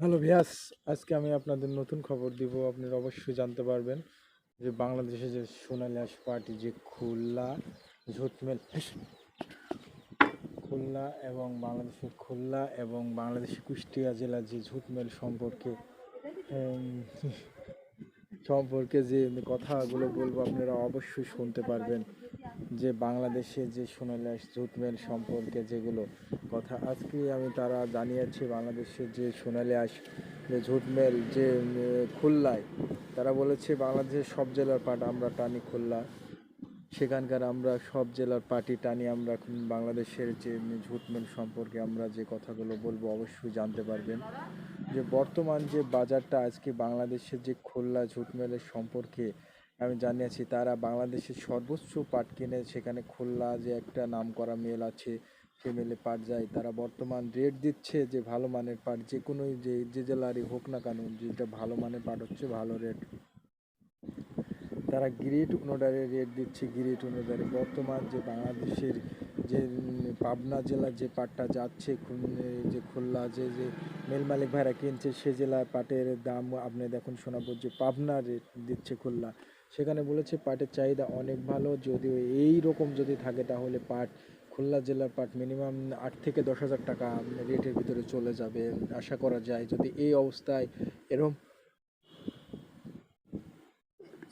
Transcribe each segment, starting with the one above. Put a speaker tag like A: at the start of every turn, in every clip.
A: Hello ভিয়াস, আজকে আমি আপনাদের নতুন খবর দিব। আপনারা অবশ্যই জানতে পারবেন যে বাংলাদেশে যে সোনালী আঁশ পার্টি, যে খুলনা ঝুটমেল খুলনা এবং বাংলাদেশের খুলনা এবং বাংলাদেশের কুষ্টিয়া জেলার যে ঝুটমেল সম্পর্কে সম্পর্কে যে কথাগুলো বলব, আপনারা অবশ্যই শুনতে পারবেন। যে বাংলাদেশে যে সোনালী আঁশ ঝুটমেল সম্পর্কে যেগুলো কথা আজকে আমি তারা জানিয়েছি বাংলাদেশের যে সোনালী আঁশ যে ঝুটমেল যে উম, খুলনায়। তারা বলেছে বাংলাদেশের সব জেলার পাট আমরা টানি খুলনা। সেখানকার আমরা সব জেলার পার্টি টানি। আমরা বাংলাদেশের যে ঝুটমেল সম্পর্কে আমরা যে কথাগুলো বলব অবশ্যই জানতে পারবেন। যে বর্তমান যে বাজারটা আজকে বাংলাদেশের যে খুলনা ঝুটমেলের সম্পর্কে আমি জানিয়েছি, তারা বাংলাদেশের সর্বোচ্চ পাট কিনে সেখানে খুলনা যে একটা নামকরা মেল আছে, সে মেলে পাট যায়। তারা বর্তমান রেট দিচ্ছে যে ভালো মানের পাট, যে কোনো যে যে জেলারই হোক না কেন, যেটা ভালো মানের পাট হচ্ছে ভালো রেট তারা গ্রেড অনুদারে রেট দিচ্ছে গ্রেড অনুদারে বর্তমান যে বাংলাদেশের যে, পাবনা জেলার যে পাটটা যাচ্ছে যে খুলনা যে যে মেল মালিক ভাইরা কিনছে, সে জেলায় পাটের দাম আপনি দেখুন শোনাবো যে পাবনা রেট দিচ্ছে খুলনা। সেখানে বলেছে পাটের চাহিদা অনেক ভালো, যদিও এই রকম যদি থাকে তাহলে পাট খুলনা জেলার পাট মিনিমাম আট থেকে দশ হাজার টাকা রেটের ভিতরে চলে যাবে। আশা করা যায় যদি এই অবস্থায় এরকম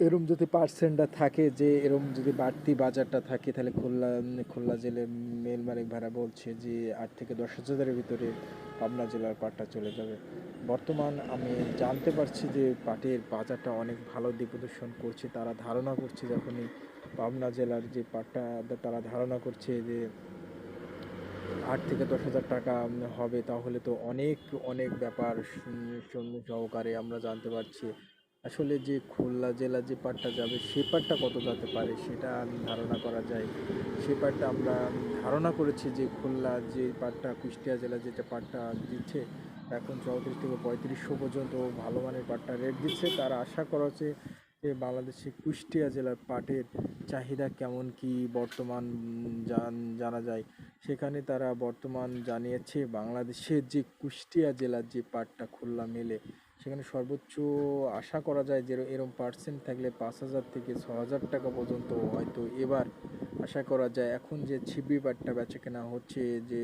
A: এরম যদি পার্সেন্টটা থাকে যে এরম যদি বাড়তি বাজারটা থাকে, তাহলে খুলনা খুলনা জেলার মেল মালিক ভাড়া বলছে যে আট থেকে দশ হাজারের ভিতরে পাবনা জেলার পাটটা চলে যাবে। বর্তমান আমি জানতে পারছি যে পাটের বাজারটা অনেক ভালো প্রদর্শন করছে। তারা ধারণা করছে যখনই পাবনা জেলার যে পাটটা, তারা ধারণা করছে যে আট থেকে দশ হাজার টাকা হবে। তাহলে তো অনেক অনেক ব্যাপার সহকারে আমরা জানতে পারছি। আসলে যে খুলনা জেলা যে পার্টটা যাবে, সে পাটটা কত যেতে পারে সেটা ধারণা করা যায়। সে পাটটা আমরা ধারণা করেছি যে খুলনা যে পাটটা, কুষ্টিয়া জেলা যেটা পাটটা দিচ্ছে, এখন চৌত্রিশ থেকে পঁয়ত্রিশশো পর্যন্ত ভালো মানের পাটটা রেট দিচ্ছে। তার আশা করা হচ্ছে বাংলাদেশে কুষ্টিয়া জেলার পাটের চাহিদা কেমন কি বর্তমান জান- যায়? সেখানে তারা বর্তমান জানিয়েছে, বাংলাদেশের যে কুষ্টিয়া জেলার যে পাটটা খুলনা মেলে, সেখানে সর্বোচ্চ আশা করা যায় যে এরম পার্সেন্ট থাকলে পাঁচ হাজার থেকে ছ হাজার টাকা পর্যন্ত হয়তো এবার আশা করা যায় এখন যে ছিবি পাটটা বেচা কেনা হচ্ছে যে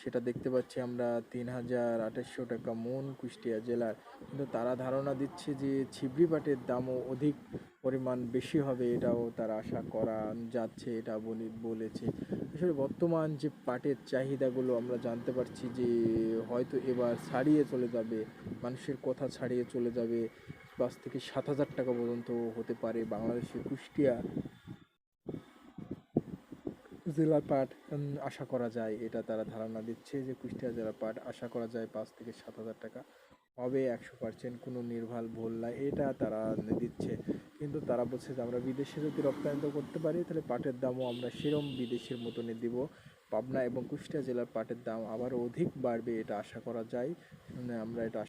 A: সেটা দেখতে পাচ্ছি আমরা তিন হাজার আঠাশশো টাকা মন কুষ্টিয়া জেলার। কিন্তু তারা ধারণা দিচ্ছে যে ছিবড়ি পাটের দামও অধিক পরিমাণ বেশি হবে এটাও তারা আশা করা যাচ্ছে এটা বলে, বলেছে। আসলে বর্তমান যে পাটের চাহিদাগুলো আমরা জানতে পারছি যে হয়তো এবার ছাড়িয়ে চলে যাবে, মানুষের কথা ছাড়িয়ে চলে যাবে। পাঁচ থেকে সাত হাজার টাকা পর্যন্ত হতে পারে বাংলাদেশের কুষ্টিয়া জেলার পাট আশা করা যায়, এটা তারা ধারণা দিচ্ছে যে কুষ্টিয়া জেলার পাট আশা করা যায় পাঁচ থেকে সাত হাজার টাকা হবে, একশো পার্সেন্ট কোনো নির্ভাল ভুল নাই, এটা তারা দিচ্ছে। কিন্তু তারা বলছে যে আমরা বিদেশে যদি রপ্তানিত করতে পারি, তাহলে পাটের দামও আমরা সেরম বিদেশের মতনই দিব। পাবনা এবং কুষ্টিয়া জেলার পাটের দাম আবারও অধিক বাড়বে, এটা আশা করা যায়। আমরা এটা